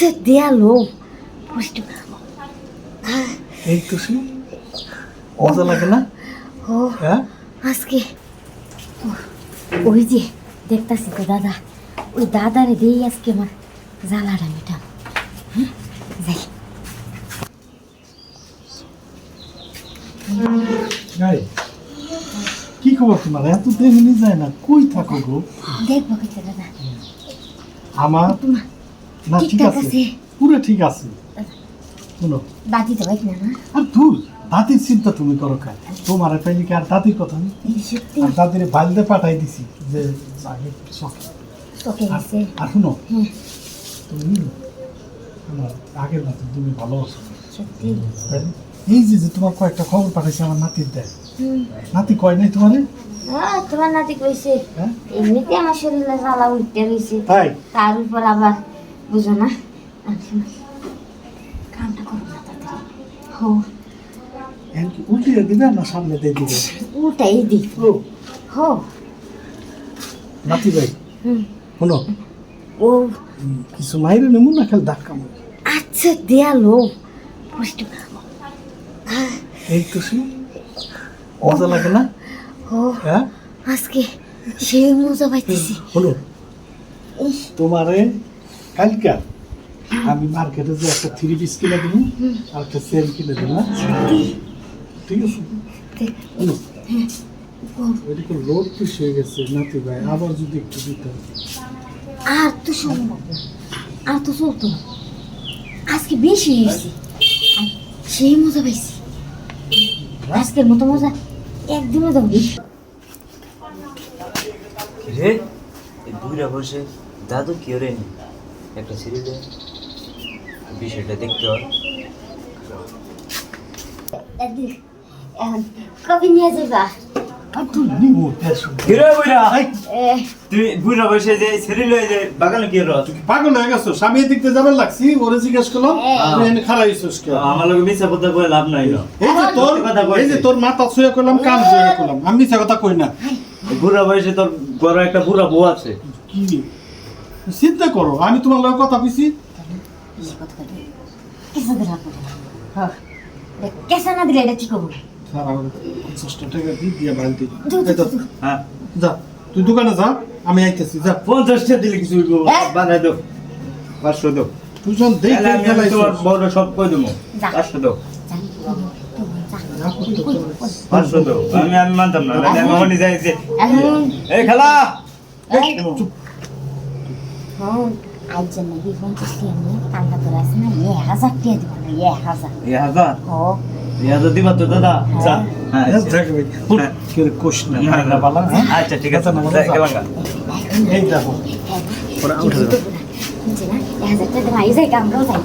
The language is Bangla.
আচ্ছা দেয়ালো এই তো শুনি মজা লাগে না ও আজকে ওই যে দেখতাছি তো দাদা ওই দাদারে দিয়েই আজকে আমার জ্বালাটা মেটাম হ্যাঁ যাই কি খবর তোমার এত দেখিনি যায় না কই থাকো গো দেখব দাদা আমার না ঠিক আছে। পুরো ঠিক আছে। শোনো। দাদি তো বাইক না আর ধুর দাদির চিন্তা তুমি করো কাজ তোমার পাইলে কি আর দাদির কথা নেই আর দাদির বাড়িতে পাঠাই দিছি যে আগে শখ। আর- শুনো তুমি আমার আগের মতো তুমি ভালো আছো? এই যে যে তোমার কয়েকটা খবর পাঠাইছে আমার নাতির দেয়। নাতি কয় নাই তোমারে? তোমার নাতি কইছে হ্যাঁ? এমনিতে আমার শরীরে জ্বালা উঠতে রয়েছে তাই? তার উপর আবার বুঝো না? কামটা করো না তাড়াতাড়ি। হো। কি উল্টিয়ে দিবে না সামনে দিয়ে দিবে? উল্টাই দি ও। হো। নাতি ভাই হুম। শোনো। ও। কিছু মাইরে নেমু না খেলে ধাক্কা মারো। আচ্ছা দেয়ালো। পুষ্টি এই তো শুনি। মজা লাগে না? ও হ্যাঁ? আজকে সেই মজা পাইতেছি। হলো তোমারে কালকা আমি মার্কেটে যে একটা থ্রি পিস কিনে দিব আর একটা সেল কিনে দেবো না ঠিক আছে। রোড পিস হয়ে গেছে নাতি ভাই আবার যদি একটু দিতে আর তো সম্ভব আর তো চলতো না আজকে বেশি হয়েছে। সেই মজা পাইছি। আজকের মতো মজা একদিনও দেবো রে এই বুড়া বসে দাদু কি ওরে? একটা দে বিষয়টা দেখতে হয়। নিয়ে যাবা। পাগল গেছো? স্বামী লাগছি? ওরে জিজ্ঞেস করলাম আমার লোক মিশা কথা কয়ে লাভ নাই এই যে তোর এই যে তোর মাথা ছুঁয়ে করলাম কান ছুঁয়ে করলাম। আমি মিথ্যা কথা কই না। বুড়া বয়সে তোর বড় একটা বুড়া বউ আছে। কি চিন্তা করো আমি তোমার লগে কথা কইছি। কেসা করে হ্যাঁ দেখ, কেসা না দিলে এটা কি করব? সারা পঞ্চাশটা টাকা দিয়ে দিয়ে বাড়িতে দু, দু, এই তো, দু। হ্যাঁ। যা তুই দোকানে যা আমি আইতেছি যা। পঞ্চাশটা দিলে কিছু। বানাই দাও। পাঁচশো তোমার ফেলাইছিস বড় সব কই দেবো। পাঁচশো দাও। আমি আমি মানতাম না। আমি যাই যে এখন এই খালা! চুপ। হ্যাঁ, আজ জন্য কি পঞ্চাশ টাকা নিয়ে কান্না করে আছে না এক হাজার টাকা দিব না এক হাজার এই হাজার ও এই হাজার দিবা তো দাদা হ্যাঁ? আচ্ছা ঠিক আছে? এই দেখো ওরা উঠে না এক হাজার টাকা দেবো এই যাই আমরাও যাই